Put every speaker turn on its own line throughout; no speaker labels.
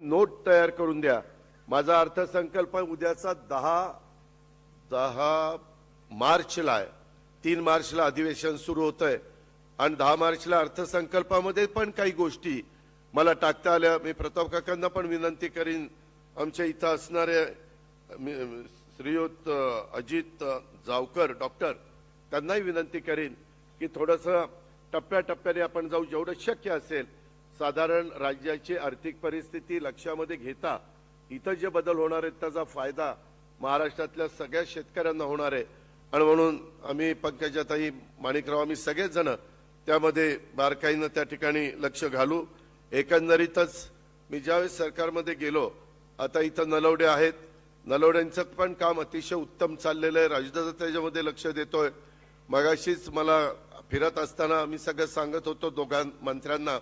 Note तयार करून द्या. माझा अर्थसंकल्प उद्याचा दहा दहा मार्चला आहे. तीन मार्चला अधिवेशन सुरू होत आहे आणि दहा मार्चला अर्थसंकल्पामध्ये पण काही गोष्टी मला टाकता आल्या. मी प्रताप काकांना पण विनंती करीन. आमच्या इथं असणारे मी- श्रीयुत अजित जावकर डॉक्टर त्यांनाही विनंती करीन की थोडंसं टप्प्याटप्प्याने आपण जाऊ. जेवढं शक्य असेल साधारण राज्याची आर्थिक परिस्थिती लक्षामध्ये घेता इथं जे बदल होणार आहेत त्याचा फायदा महाराष्ट्रातल्या सगळ्या शेतकऱ्यांना होणार आहे. आणि म्हणून आम्ही पंकजाताई माणिकराव आम्ही सगळेच जण त्यामध्ये बारकाईनं त्या ठिकाणी लक्ष घालू. एकंदरीतच मी ज्यावेळेस सरकारमध्ये गेलो आता इथं नलवडे आहेत. नलवड्यांचं पण काम अतिशय उत्तम चाललेलं आहे. राजदादा त्याच्यामध्ये लक्ष देतोय. मगाशीच मला फिरत असताना मी सगळं सांगत होतो दोघां मंत्र्यांना.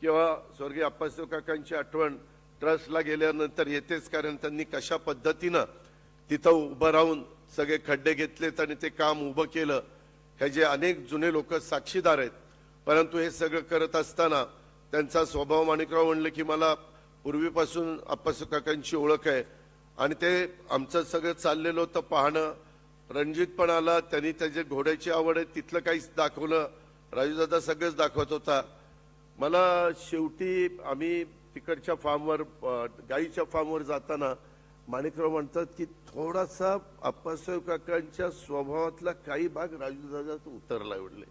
किंवा स्वर्गीय अप्पासाहेब काकांची आठवण ट्रस्टला गेल्यानंतर येतेच कारण त्यांनी कशा पद्धतीनं तिथं उभं राहून सगळे खड्डे घेतलेत आणि ते काम उभं केलं ह्याचे अनेक जुने लोक साक्षीदार आहेत. परंतु हे सगळं करत असताना त्यांचा स्वभाव माणिकराव म्हणलं की मला पूर्वीपासून अप्पासाहेब काकांची ओळख आहे. आणि ते आमचं सगळं चाललेलं होतं पाहणं. रणजित पण आला त्यांनी त्याचे घोड्याची आवड आहे तिथलं काहीच दाखवलं. राजूदादा सगळंच दाखवत होता. मला शेवटी आम्ही तिकडच्या फार्मवर गाईच्या फार्मवर जाताना माणिकराव म्हणतात की थोडासा आप्पासाहेब काकांच्या स्वभावातला काही भाग राजूदादा उतरला म्हणले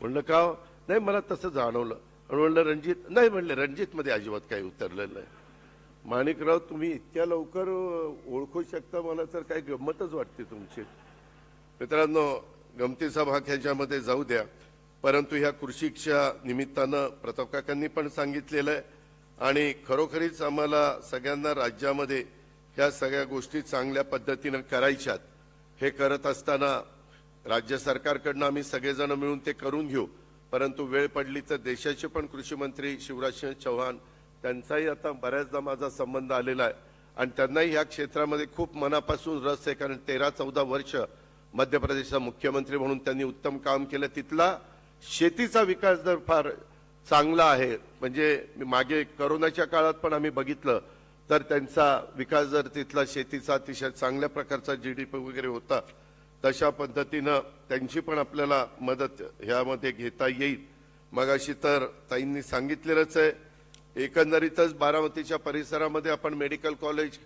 म्हणलं का? नाही मला तसं जाणवलं. आणि म्हणलं रणजित नाही म्हणले रणजितमध्ये अजिबात काही उतरलेलं नाही. माणिकराव तुम्ही इतक्या लवकर ओळखू शकता मला तर काही गंमतच वाटते तुमची. मित्रांनो गमतीचा भाग ह्याच्यामध्ये जाऊ द्या. परंतु ह्या कृषीच्या निमित्तानं प्रतापकाकांनी पण सांगितलेलं आहे. आणि खरोखरीच आम्हाला सगळ्यांना राज्यामध्ये ह्या सगळ्या गोष्टी चांगल्या पद्धतीनं करायच्यात हे करत असताना राज्य सरकारकडनं आम्ही सगळेजण मिळून ते करून घेऊ. परंतु वेळ पडली तर देशाचे पण कृषी मंत्री शिवराजसिंह चौहान त्यांचाही आता बऱ्याचदा माझा संबंध आलेला आहे. आणि त्यांनाही ह्या क्षेत्रामध्ये खूप मनापासून रस आहे. कारण तेरा चौदा वर्ष मध्य प्रदेशचा मुख्यमंत्री म्हणून त्यांनी उत्तम काम केलं. तिथला शेतीचा विकास दर फार चांगला आहे म्हणजे मी मागे करोनाच्या काळात पण आम्ही बघितलं तर त्यांचा विकास दर तिथला शेतीचा अतिशय चांगल्या प्रकारचा जी डी पी वगैरे होता तशा पद्धतीनं त्यांची पण आपल्याला मदत ह्यामध्ये घेता येईल. मगाशी तर ताईंनी सांगितलेलंच आहे एकंदरीतच बारामतीच्या परिसरामध्ये आपण मेडिकल कॉलेज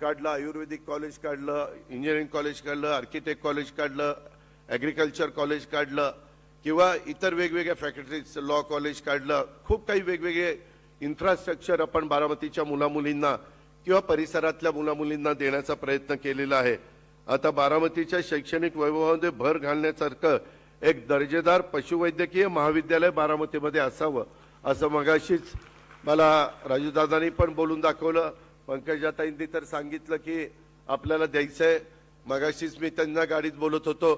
काढलं आयुर्वेदिक कॉलेज काढलं इंजिनिअरिंग कॉलेज काढलं आर्किटेक्ट कॉलेज काढलं ॲग्रिकल्चर कॉलेज काढलं किंवा इतर वेगवेगळ्या फॅकल्टीज लॉ कॉलेज काढलं खूप काही वेगवेगळे इन्फ्रास्ट्रक्चर आपण बारामतीच्या मुलामुलींना किंवा परिसरातल्या मुलामुलींना देण्याचा प्रयत्न केलेला आहे. आता बारामतीच्या शैक्षणिक वैभवामध्ये भर घालण्यासारखं एक दर्जेदार पशुवैद्यकीय महाविद्यालय बारामतीमध्ये असावं असं मगाशीच मला राजूदादांनी पण बोलून दाखवलं. पंकजाताईंनी तर सांगितलं की आपल्याला द्यायचं आहे मगाशीच मी त्यांना गाडीत बोलत होतो.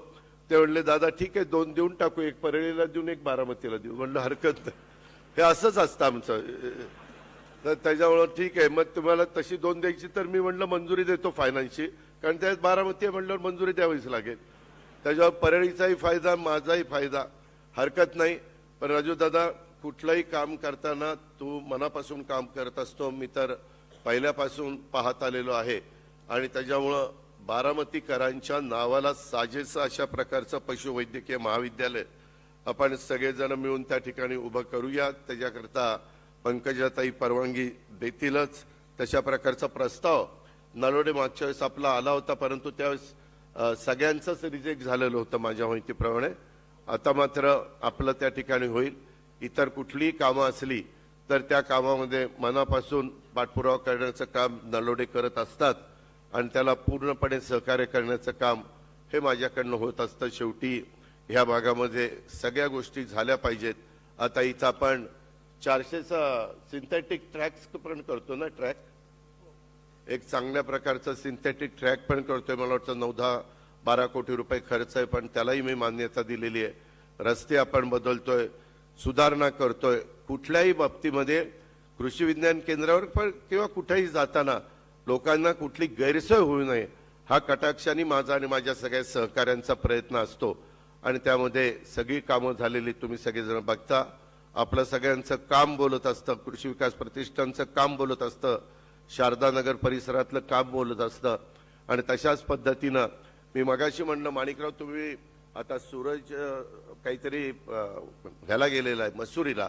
ते म्हणले दादा ठीक आहे दोन देऊन टाकू एक परळीला देऊन एक बारामतीला देऊ म्हणलं हरकत नाही. हे असंच असतं आमचं. तर त्याच्यामुळं ठीक आहे. मग तुम्हाला तशी दोन द्यायची तर मी म्हणलं मंजुरी देतो फायनान्सची. कारण त्यात बारामती आहे म्हणल्यावर मंजुरी द्यावीच लागेल. त्याच्यावर परळीचाही फायदा माझाही फायदा. हरकत नाही. पण राजू दादा कुठलंही काम करताना तू मनापासून काम करत असतो. मी तर पहिल्यापासून पाहत आलेलो आहे. आणि त्याच्यामुळं बारामतीकरांच्या नावाला साजेसं अशा प्रकारचं पशुवैद्यकीय महाविद्यालय. आपण सगळेजण मिळून त्या ठिकाणी उभं करूया. त्याच्याकरता पंकजाताई परवानगी देतीलच. तशा प्रकारचा प्रस्ताव नलोडे मागच्या वेळेस आपला आला होता परंतु त्यावेळेस सगळ्यांचंच रिजेक्ट झालेलं होतं माझ्या माहितीप्रमाणे. आता मात्र आपलं त्या ठिकाणी होईल. इतर कुठलीही कामं असली तर त्या कामामध्ये मनापासून पाठपुरावा करण्याचं काम नलोडे करत असतात. आणि त्याला पूर्णपणे सहकार्य करण्याचं काम हे माझ्याकडनं होत असतं. शेवटी ह्या भागामध्ये सगळ्या गोष्टी झाल्या पाहिजेत. आता इथं आपण चारशेचा सिंथेटिक ट्रॅक्स पण करतो ना ट्रॅक एक चांगल्या प्रकारचा सिंथेटिक ट्रॅक पण करतोय. मला वाटतं नऊ दहा बारा कोटी रुपये खर्च आहे पण त्यालाही मी मान्यता दिलेली आहे. रस्ते आपण बदलतोय सुधारणा करतोय. कुठल्याही बाबतीमध्ये कृषी विज्ञान केंद्रावर पण किंवा कुठेही जाताना लोकांना कुठली गैरसोय होऊ नये हा कटाक्षाने माझा आणि माझ्या सगळ्या सहकाऱ्यांचा प्रयत्न असतो. आणि त्यामध्ये सगळी कामं झालेली तुम्ही सगळेजण बघता. आपलं सगळ्यांचं काम बोलत असतं कृषी विकास प्रतिष्ठानचं काम बोलत असतं शारदा नगर परिसरातलं काम बोलत असतं. आणि तशाच पद्धतीनं मी मगाशी म्हणलं माणिकराव तुम्ही आता सूरज काहीतरी ह्याला गेलेला आहे मसुरीला.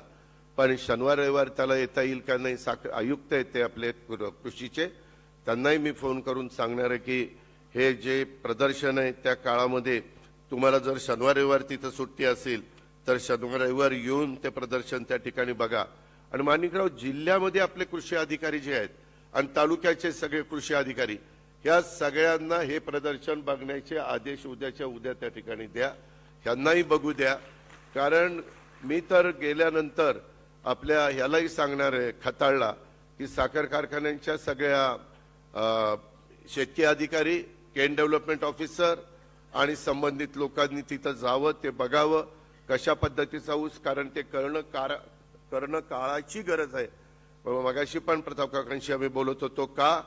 पण शनिवार रविवार त्याला येता येईल का नाही साख आयुक्त आहेत ते आपले कृषीचे. त्यांनाही मी फोन करून सांगणार आहे की हे जे प्रदर्शन आहे त्या काळामध्ये तुम्हाला जर शनिवार रविवार तिथं सुट्टी असेल तर शनिवार रविवार येऊन ते प्रदर्शन त्या ठिकाणी बघा. आणि माणिकराव जिल्ह्यामध्ये आपले कृषी अधिकारी जे आहेत आणि तालुक्याचे सगळे कृषी अधिकारी या सगळ्यांना हे प्रदर्शन बघण्याचे आदेश उद्याच्या उद्या त्या ठिकाणी द्या. ह्यांनाही बघू द्या. कारण मी तर गेल्यानंतर आपल्या ह्यालाही सांगणार आहे खताळला की साखर कारखान्यांच्या सगळ्या शेतकी अधिकारी केन डेव्हलपमेंट ऑफिसर आणि संबंधित लोकांनी तिथं जावं ते बघावं कशा पद्धतीचा ऊस कारण ते करणं कार करणं काळाची गरज आहे. मगाशी पण प्रताप काकांशी आम्ही बोलत होतो का?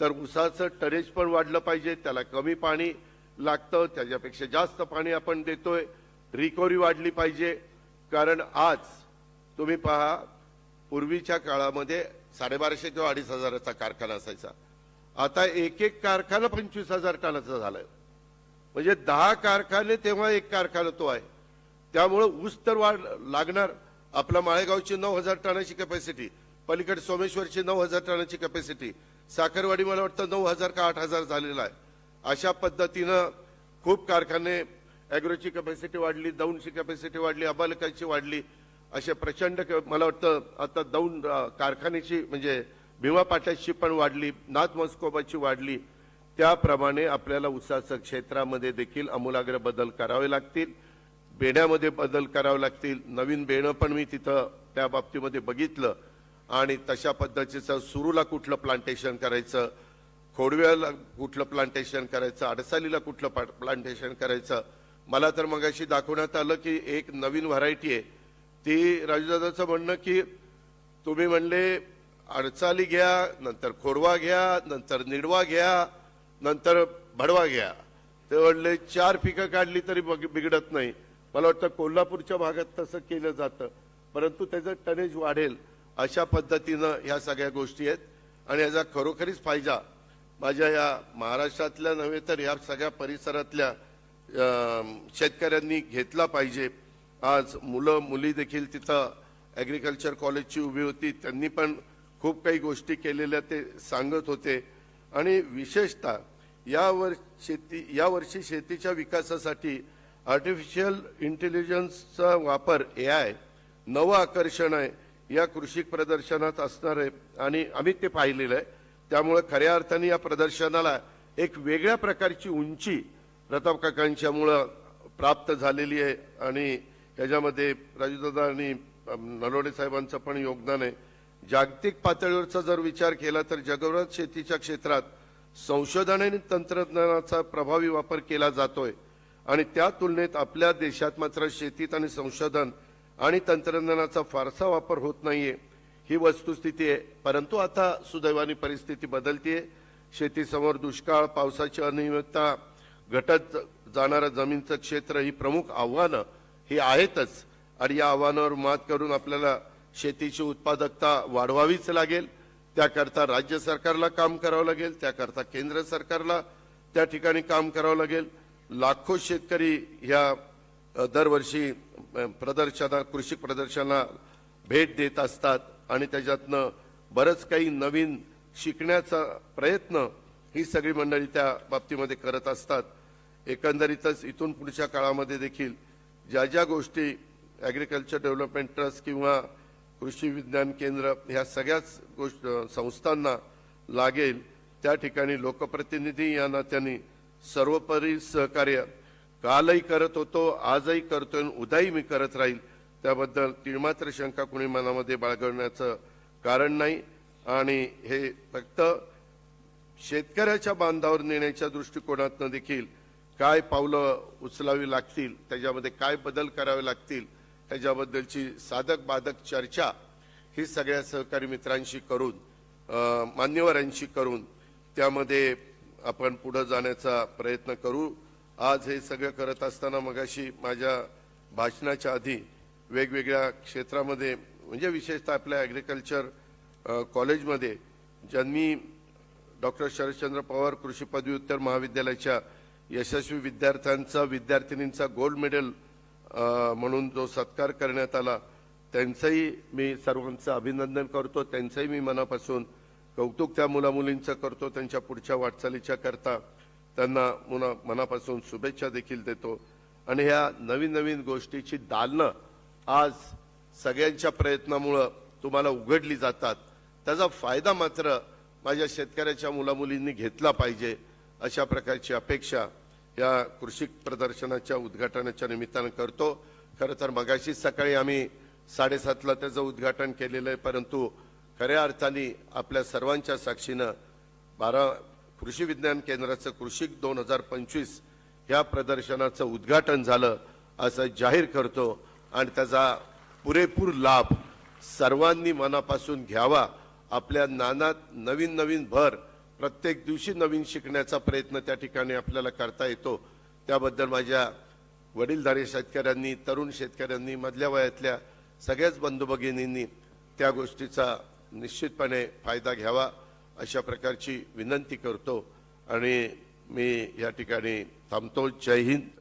तर ऊसाचं टरेज पण वाढलं पाहिजे त्याला कमी पाणी लागतं त्याच्यापेक्षा जास्त पाणी आपण देतोय रिकव्हरी वाढली पाहिजे. कारण आज तुम्ही पहा पूर्वीच्या काळामध्ये साडेबाराशे किंवा अडीच हजाराचा कारखाना असायचा. आता एक एक कारखाना पंचवीस हजार टनाचा झालाय. म्हणजे दहा कारखाने तेव्हा एक कारखाना तो आहे. त्यामुळं ऊस तर वाढ लागणार. आपला माळेगावची नऊ हजार टनाची कॅपॅसिटी पलीकडे सोमेश्वरची नऊ हजार टनाची कॅपॅसिटी साखरवाडी मला वाटतं नऊ हजार का आठ हजार झालेला आहे. अशा पद्धतीनं खूप कारखाने ॲग्रोची कॅपॅसिटी वाढली दौंडची कॅपॅसिटी वाढली अबालकांची वाढली असे प्रचंड क- मला वाटतं आता दौंड कारखान्याची म्हणजे भीमा पाट्याची पण वाढली नाथ मस्कोबाची वाढली. त्याप्रमाणे आपल्याला उसाचं क्षेत्रामध्ये देखील आमूलाग्र बदल करावे लागतील. बेण्यामध्ये बदल करावे लागतील. नवीन बेणं पण मी तिथं त्या बाबतीमध्ये बघितलं. आणि तशा पद्धतीचं सुरूला कुठलं प्लांटेशन करायचं खोडव्याला कुठलं प्लांटेशन करायचं अडसालीला कुठलं प्लांटेशन करायचं. मला तर मगाशी दाखवण्यात आलं की एक नवीन व्हरायटी आहे. ती राजूदादाचं म्हणणं की तुम्ही म्हणले अडचाली घ्या नंतर खोडवा घ्या नंतर निडवा घ्या नंतर भडवा घ्या. ते म्हणले चार पिकं काढली तरी बिघडत नाही. मला वाटतं कोल्हापूरच्या भागात तसं केलं जातं. परंतु त्याचं टनेज वाढेल अशा पद्धतीनं ह्या सगळ्या गोष्टी आहेत. आणि याचा खरोखरीच फायदा माझ्या या महाराष्ट्रातल्या नव्हे तर या सगळ्या परिसरातल्या शेतकऱ्यांनी घेतला पाहिजे. आज मुलं मुली देखील तिथं ॲग्रिकल्चर कॉलेजची उभी होती. त्यांनी पण खूप काही गोष्टी केलेल्या ते सांगत होते. आणि विशेषतः यावर शेती यावर्षी शेतीच्या विकासासाठी आर्टिफिशियल इंटेलिजन्सचा वापर ए आय नवं आकर्षण आहे. या कृषी प्रदर्शनात असणार आहे. आणि आम्ही ते पाहिलेलं आहे. त्यामुळे खऱ्या अर्थाने या प्रदर्शनाला एक वेगळ्या प्रकारची उंची प्रताप काकांच्यामुळं प्राप्त झालेली आहे. आणि याच्यामध्ये राजूदादा आणि नलोडे साहेबांचं पण योगदान आहे. जागतिक पातळीवरचा जर विचार केला तर जगभरात शेतीच्या क्षेत्रात संशोधन आणि तंत्रज्ञानाचा प्रभावी वापर केला जातोय. आणि त्या तुलनेत आपल्या देशात मात्र शेतीत आणि संशोधन आणि तंत्रज्ञानाचा फारसा वापर होत नाहीये. ही वस्तुस्थिती आहे. परंतु आता सुदैवानी परिस्थिती बदलतीये. शेतीसमोर दुष्काळ पावसाची अनियमितता घटत जाणारं जमीनचं क्षेत्र ही प्रमुख आव्हानं ही आहेतच. आणि या आव्हानावर मात करून आपल्याला शेतीची उत्पादकता वाढवावीच लागेल. त्याकरता राज्य सरकारला काम करावं लागेल. त्याकरता केंद्र सरकारला त्या ठिकाणी काम करावं लागेल. लाखो शेतकरी ह्या दरवर्षी प्रदर्शना कृषी प्रदर्शनाला भेट देत असतात आणि त्याच्यातनं बरंच काही नवीन शिकण्याचा प्रयत्न ही सगळी मंडळी त्या बाबतीमध्ये करत असतात. एकंदरीतच इथून पुढच्या काळामध्ये देखील ज्या ज्या गोष्टी ॲग्रिकल्चर डेव्हलपमेंट ट्रस्ट किंवा कृषी विज्ञान केंद्र ह्या सगळ्याच गोष्ट संस्थांना लागेल. त्या ठिकाणी लोकप्रतिनिधी या नात्याने सर्वपरी सहकार्य कालही करत होतो आजही करतोय आणि उद्याही मी करत राहील. त्याबद्दल तिळमात्र शंका कुणी मनामध्ये बाळगण्याचं कारण नाही. आणि हे फक्त शेतकऱ्याच्या बांधावर नेण्याच्या दृष्टिकोनातनं देखील काय पावलं उचलावी लागतील त्याच्यामध्ये काय बदल करावे लागतील त्याच्याबद्दलची साधक बाधक चर्चा ही सगळ्या सहकारी मित्रांशी करून मान्यवरांशी करून त्यामध्ये आपण पुढे जाण्याचा प्रयत्न करू. आज हे सगळं करत असताना मगाशी माझ्या भाषणाच्या आधी वेगवेगळ्या क्षेत्रामध्ये म्हणजे विशेषतः आपल्या ॲग्रिकल्चर कॉलेजमध्ये ज्यांनी डॉक्टर शरदचंद्र पवार कृषी पदव्युत्तर महाविद्यालयाच्या यशस्वी विद्यार्थ्यांचा विद्यार्थिनींचा गोल्ड मेडल म्हणून जो सत्कार करण्यात आला त्यांचंही मी सर्वांचं अभिनंदन करतो. त्यांचंही मी मनापासून कौतुक त्या मुलामुलींचं करतो त्यांच्या पुढच्या वाटचालीच्या करता. त्यांना मुना मनापासून शुभेच्छा देखील देतो. आणि ह्या नवीन नवीन गोष्टीची दालनं आज सगळ्यांच्या प्रयत्नामुळं तुम्हाला उघडली जातात. त्याचा फायदा मात्र माझ्या शेतकऱ्याच्या मुलामुलींनी घेतला पाहिजे अशा प्रकारची अपेक्षा या कृषी प्रदर्शनाच्या उद्घाटनाच्या निमित्तानं करतो. खरं तर मगाशी सकाळी आम्ही साडेसातला त्याचं उद्घाटन केलेलं आहे परंतु खऱ्या अर्थाने आपल्या सर्वांच्या साक्षीनं बारा कृषी विज्ञान केंद्राचं कृषिक दोन हजार पंचवीस ह्या प्रदर्शनाचं उद्घाटन झालं असं जाहीर करतो. आणि त्याचा पुरेपूर लाभ सर्वांनी मनापासून घ्यावा. आपल्या ज्ञानात नवीन नवीन भर प्रत्येक दिवशी नवीन शिकण्याचा प्रयत्न त्या ठिकाणी आपल्याला करता येतो. त्याबद्दल माझ्या वडीलधारी शेतकऱ्यांनी तरुण शेतकऱ्यांनी मधल्या वयातल्या सगळ्याच बंधू भगिनींनी त्या गोष्टीचा निश्चितपणे फायदा घ्यावा अशा प्रकारची विनंती करतो. आणि मी या ठिकाणी थांबतो. जय हिंद.